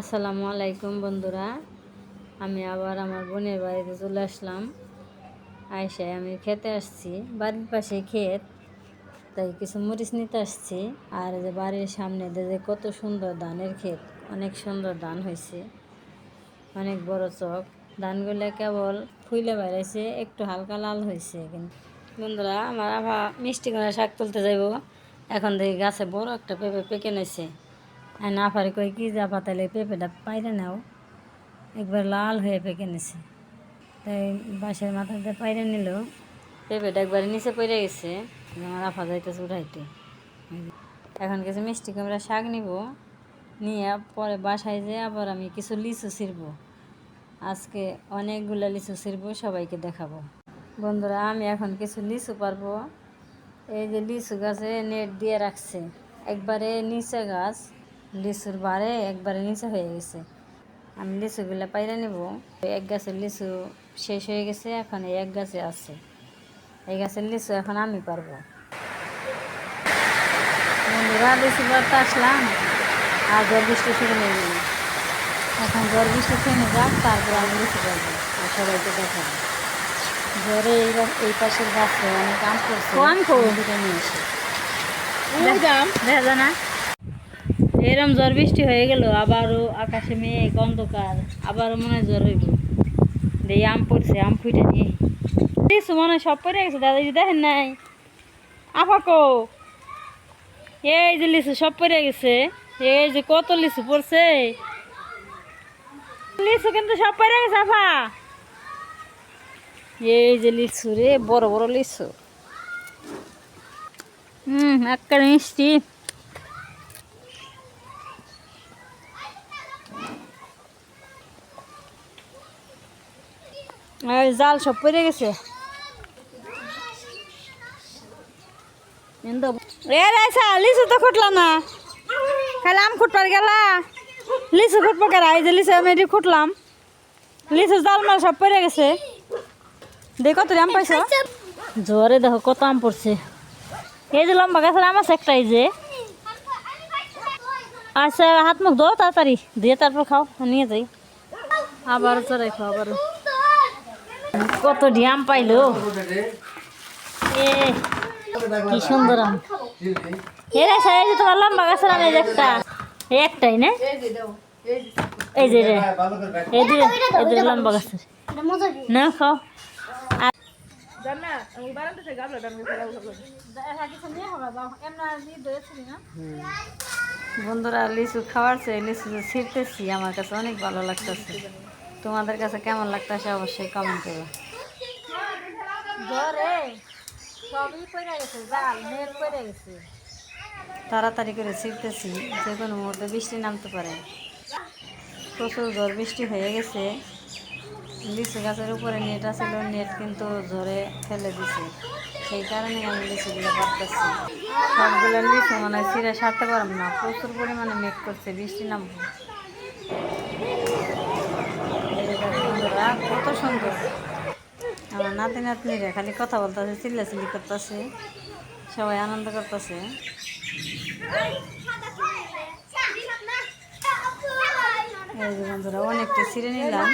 আসসালামু আলাইকুম বন্ধুরা। আমি আবার আমার বোনের বাড়িতে চলে আসলাম। আয়সায় আমি খেতে আসছি, বাড়ির পাশে ক্ষেত, তাই কিছু মরিচ নিতে আসছি। আর যে বাড়ির সামনে যে কত সুন্দর ধানের ক্ষেত, অনেক সুন্দর ধান হয়েছে, অনেক বড় চক। ধানগুলো কেবল ফুলে বেড়াইছে, একটু হালকা লাল হয়েছে কিন্তু। বন্ধুরা, আমার আবার মিষ্টি করে শাক তুলতে যাইব। এখন দেখি গাছে বড় একটা পেঁপে পেকে আর না পারি কই কি যা পাতা পাতালে পেঁপেটা পাইরে নাও। একবার লাল হয়ে পেকে নিছে। তাই বাঁশের মাথাতে পাইরে নিল। পেঁপেটা একবার নিচে পড়ে গেছে। আমার আফা যাইতেছে উঠাইতে। এখন কিছু মিষ্টি কুমড়া শাক নিব। নিয়ে পরে বাসায় যেয়ে আবার আমি কিছু লিচু ছিড়ব। আজকে অনেকগুলো লিচু ছিড়ব, সবাইকে দেখাবো। বন্ধুরা, আমি এখন কিছু লিচু পারব। এই যে লিচু গাছে নেট দিয়ে রাখছে। একবারে নিচে গাছ। লিচুর বারে একবারে নিচে হয়ে গেছে। আমি লিচুগুলো পাইরে নিব। এক গাছের লিচু শেষ হয়ে গেছে এখন এক গাছে আছে। এই গাছের লিচু এখন আমি পারব। বন্ধুরা লিচু পারতে আসলাম। আর ঝড় বৃষ্টি শুরু হয়ে গেল। এখন ঝড় বৃষ্টি থেমে যাক তারপর আমি লিচু পারব আর সবাইকে দেখাবো। ঝড়ে এই এই পাশের গাছে অনেক আম করছে কোন কোন? দুটো নিয়ে এসে দেখা না? এরম ঝড় বৃষ্টি হয়ে গেল, আবারও আকাশে মেঘ, অন্ধকার, আবারও মনে হয় জ্বর হইব। এই আম পড়ছে, আম ফুটে নিয়ে লিচু মনে হয় সব পড়ে গেছে দাদাজি দেখেন নাই। আপাকো এই যে লিচু সব পড়ে গেছে, এই যে কত লিচু পড়ছে। লিচু কিন্তু সব পড়ে গেছে আফা এই যে লিচু রে, বড় বড় লিচু। হুম, একটা মিষ্টি। জাল সব পড়ে গেছে। এ রাইসা লিচু তো না। খালি আম গেলা। লিচু খুটবো কেরা? এই যে লিচু আমি এটি খুটলাম। লিচু জাল মাল সব পড়ে গেছে। দেখো কত আম পাইছো? জ্বরে দেখো কত আম পড়ছে। এই যে লম্বা গাছের আম আছে একটা, এই যে। আচ্ছা হাত মুখ ধো তাড়াতাড়ি। দিয়ে তারপর খাও, নিয়ে যাই। আবার চড়াই খাও, আবারও। কত ডিয়াম পাইলো? এ কি সুন্দর আম। এ রে স্যার এই যে তোমার লম্বা আম এই একটা। এই একটাই না? এই যে রে এই যে এই যে লম্বা গাছের। না খাও। বন্ধুরা লিচু খাওয়ার চেয়ে লিচু ছিঁড়তেছি আমার কাছে অনেক ভালো লাগতেছে। তোমাদের কাছে কেমন লাগতেছে অবশ্যই কমেন্ট করো তাড়াতাড়ি করে ছিঁড়তেছি যে কোনো মুহূর্তে বৃষ্টি নামতে পারে। প্রচুর ঝড় বৃষ্টি হয়ে গেছে। লিচু গাছের উপরে নেট আছিল নেট কিন্তু ঝড়ে ফেলে দিছে। সেই কারণে আমি লিচুগুলো পারতেছি সবগুলো লিচু মানে ছিঁড়ে সারতে পারব না। প্রচুর পরিমাণে মেঘ করছে বৃষ্টি নামবো এই যে দেখো বন্ধুরা, কত সুন্দর আমার নাতি নাতনিরা খালি কথা বলতেছে চিল্লাচিল্লি করতেছে সবাই আনন্দ করতেছে। এই যে বন্ধুরা অনেকটা ছিঁড়ে নিলাম।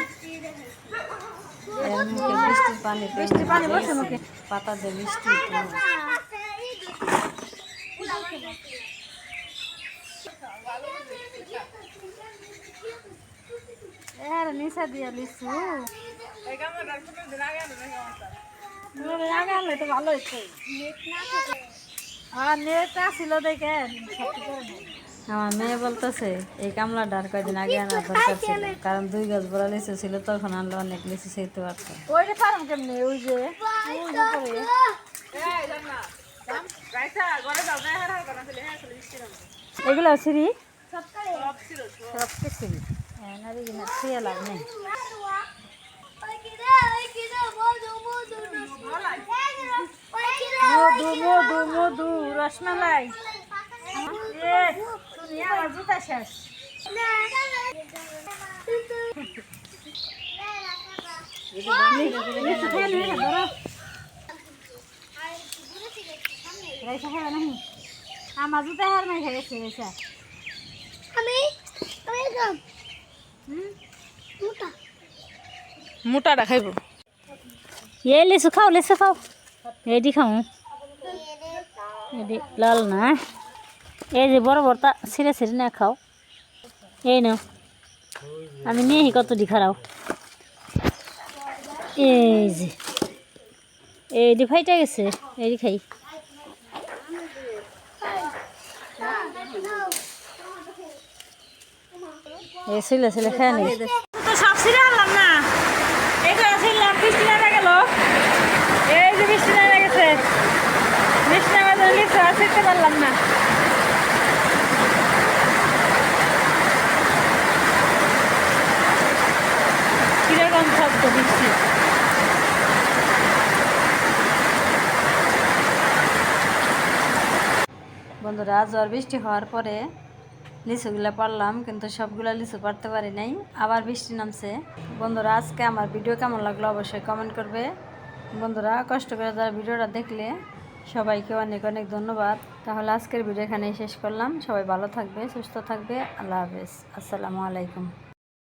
এর মুখে বৃষ্টির পানি বৃষ্টির পানি বসে মুখে। পাতা দিয়ে বৃষ্টি উঠল। এর ডান করে দিন আগে আমার তো ভালো দেখে। আমার মেয়ে বলতেছে এই কামলা ডার কয়দিন আগে আনার দরকার ছিল কারণ দুই গাছ বড় লিচু ছিল তখন আনলে অনেক লিচু সেতে পারতো ওইটা পারম কেমনে ওই যে হ্যাঁ এগুলো সিঁড়ি? সব কিছু রসমালাই আমার জুতা হার মাই খেয়েছে মোটাটা খাইব। এ লিচু খাও লিচু খাও। এডি খাও। এডি লাল না। এই যে বড় বড় তা ছিঁড়ে ছিঁড়ে না খাও। এই নাও। আমি নিয়ে কত দি খারাও। এই যে। এইডি ফাইটা গেছে। এইডি খাই। ছিলে খেয়ে তো সব আনলাম না। বৃষ্টি নেমে গেল। এই যে বৃষ্টি নেমে গেছে। বৃষ্টি নেমে পারলাম না। কীরকম শব্দ বৃষ্টি বন্ধুরা, জ্বর বৃষ্টি হওয়ার পরে লিচুগুলা পারলাম, কিন্তু সবগুলো লিচু পারতে পারি নাই। আবার বৃষ্টি নামছে। বন্ধুরা, আজকে আমার ভিডিও কেমন লাগল অবশ্যই কমেন্ট করবে। বন্ধুরা, কষ্ট করে যারা ভিডিওটা দেখলে সবাইকে অনেক অনেক ধন্যবাদ। তাহলে আজকের ভিডিও এখানেই শেষ করলাম। সবাই ভালো থাকবে, সুস্থ থাকবে। আল্লাহ হাফেজ। আসসালামু আলাইকুম।